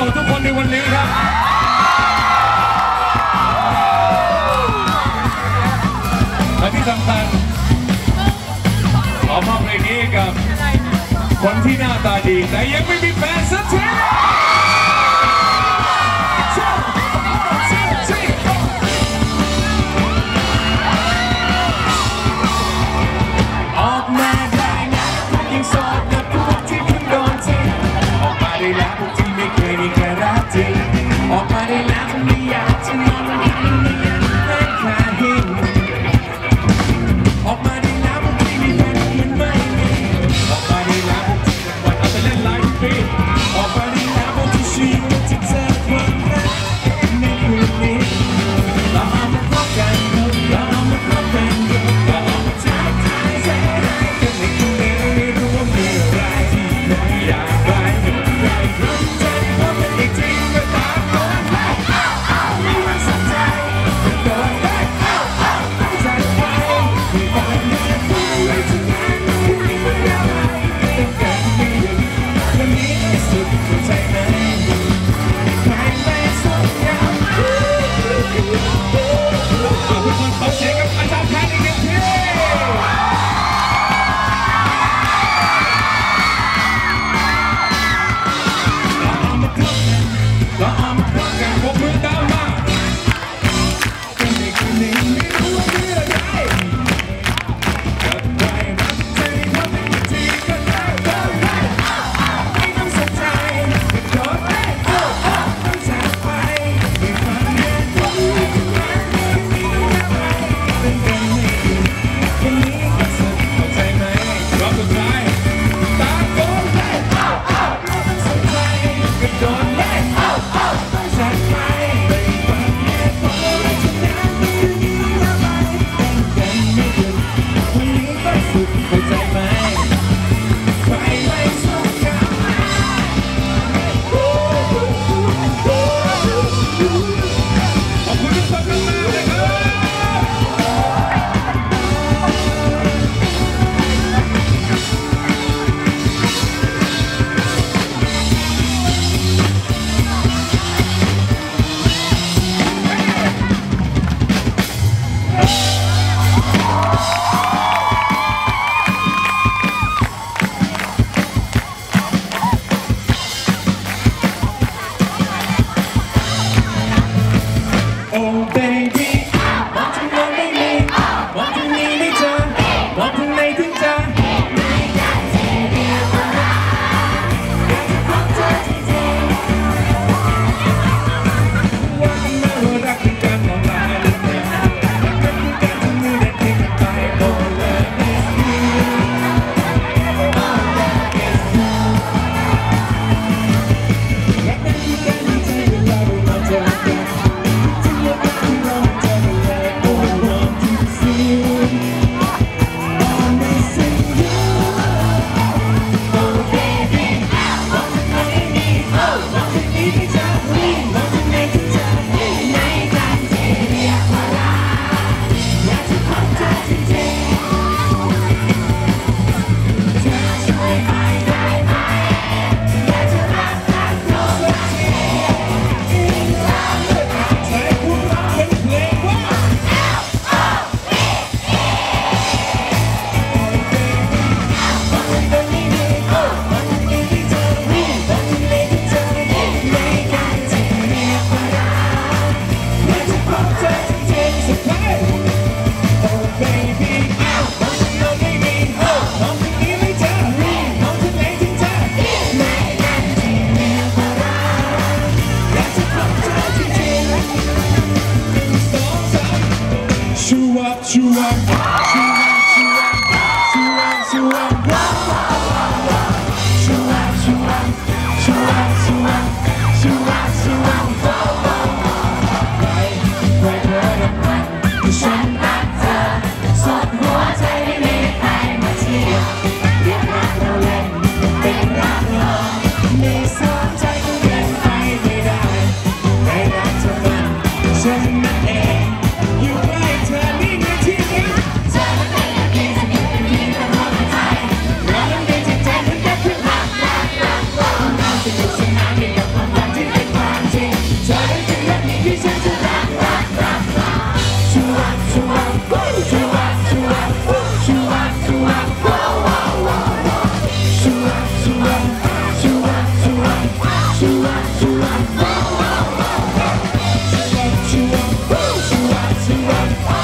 ส่งทุกคนในวันนี้ครับ และที่สำคัญขอมอบเพลงนี้กับคนที่หน้าตาดี แต่ยังไม่มีแฟนสักที Wow. Chuang, Chuang, Chuang, Chuang, Chuang, Chuang, Chuang, Chuang, to run.